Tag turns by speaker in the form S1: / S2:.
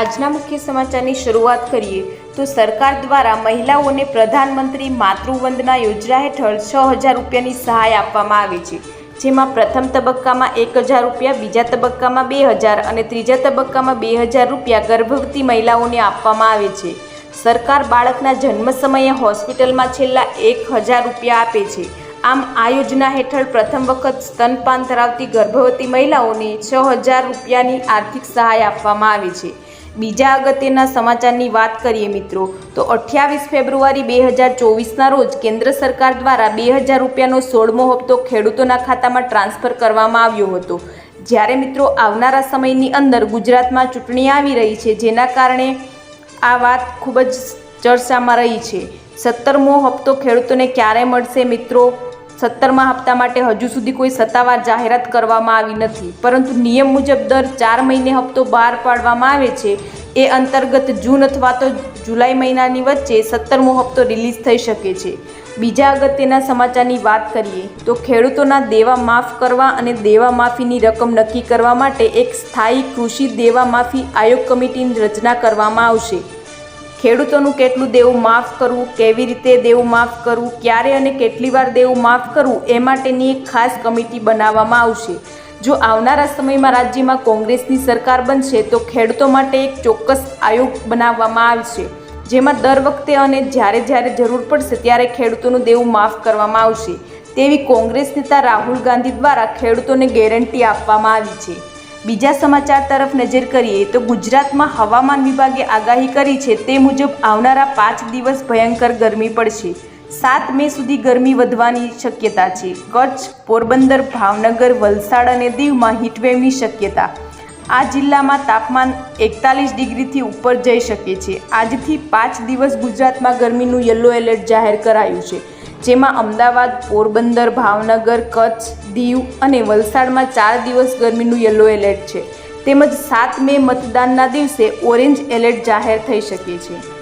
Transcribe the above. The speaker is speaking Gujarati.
S1: આજના મુખ્ય સમાચારની શરૂઆત કરીએ તો સરકાર દ્વારા મહિલાઓને પ્રધાનમંત્રી માતૃવંદના યોજના હેઠળ છ હજાર રૂપિયાની સહાય આપવામાં આવે છે, જેમાં પ્રથમ તબક્કામાં એક હજાર રૂપિયા, બીજા તબક્કામાં બે હજાર અને ત્રીજા તબક્કામાં બે હજાર રૂપિયા ગર્ભવતી મહિલાઓને આપવામાં આવે છે. સરકાર બાળકના જન્મ સમયે હોસ્પિટલમાં છેલ્લા એક હજાર રૂપિયા આપે છે. આમ આ યોજના હેઠળ પ્રથમ વખત સ્તનપાન ધરાવતી ગર્ભવતી મહિલાઓને છ હજાર રૂપિયાની આર્થિક સહાય આપવામાં આવે છે. બીજા અગત્યના સમાચારની વાત કરીએ મિત્રો, તો અઠ્યાવીસ ફેબ્રુઆરી બે હજાર ચોવીસના રોજ કેન્દ્ર સરકાર દ્વારા બે હજાર રૂપિયાનો સોળમો હપ્તો ખેડૂતોના ખાતામાં ટ્રાન્સફર કરવામાં આવ્યો હતો. જ્યારે મિત્રો આવનારા સમયની અંદર ગુજરાતમાં ચૂંટણી આવી રહી છે, જેના કારણે આ વાત ખૂબ જ ચર્ચામાં રહી છે. સત્તરમો હપ્તો ખેડૂતોને ક્યારે મળશે મિત્રો? સત્તરમા હપ્તા માટે હજુ સુધી કોઈ સત્તાવાર જાહેરાત કરવામાં આવી નથી. પરંતુ નિયમ મુજબ દર ચાર મહિને હપ્તો બહાર પાડવામાં આવે છે. એ અંતર્ગત જૂન અથવા તો જુલાઈ મહિનાની વચ્ચે સત્તરમો હપ્તો રિલીઝ થઈ શકે છે. બીજા અગત્યના સમાચારની વાત કરીએ, તો ખેડૂતોના દેવા માફ કરવા અને દેવા માફીની રકમ નક્કી કરવા માટે એક સ્થાયી કૃષિ દેવા માફી આયોગ કમિટીની રચના કરવામાં આવશે. ખેડૂતોનું કેટલું દેવું માફ કરવું, કેવી રીતે દેવું માફ કરવું, ક્યારે અને કેટલી વાર દેવું માફ કરવું, એ માટેની એક ખાસ કમિટી બનાવવામાં આવશે. જો આવનારા સમયમાં રાજ્યમાં કોંગ્રેસની સરકાર બનશે, તો ખેડૂતો માટે એક ચોક્કસ આયોગ બનાવવામાં આવશે, જેમાં દર વખતે અને જ્યારે જ્યારે જરૂર પડશે ત્યારે ખેડૂતોનું દેવું માફ કરવામાં આવશે. તેવી કોંગ્રેસ નેતા રાહુલ ગાંધી દ્વારા ખેડૂતોને ગેરંટી આપવામાં આવી છે. બીજા સમાચાર તરફ નજર કરીએ તો ગુજરાતમાં હવામાન વિભાગે આગાહી કરી છે તે મુજબ આવનારા પાંચ દિવસ ભયંકર ગરમી પડશે. સાત મે સુધી ગરમી વધવાની શક્યતા છે. કચ્છ, પોરબંદર, ભાવનગર, વલસાડ અને દીવમાં હીટવેવની શક્યતા. આ જિલ્લામાં તાપમાન એકતાલીસ ડિગ્રીથી ઉપર જઈ શકે છે. આજથી પાંચ દિવસ ગુજરાતમાં ગરમીનું યલો એલર્ટ જાહેર કરાયું છે. જેમાં અમદાવાદ, પોરબંદર, ભાવનગર, કચ્છ, દીવ અને વલસાડમાં ચાર દિવસ ગરમીનું યલો એલર્ટ છે. તેમજ સાત મે મતદાનના દિવસે ઓરેન્જ એલર્ટ જાહેર થઈ શકે છે.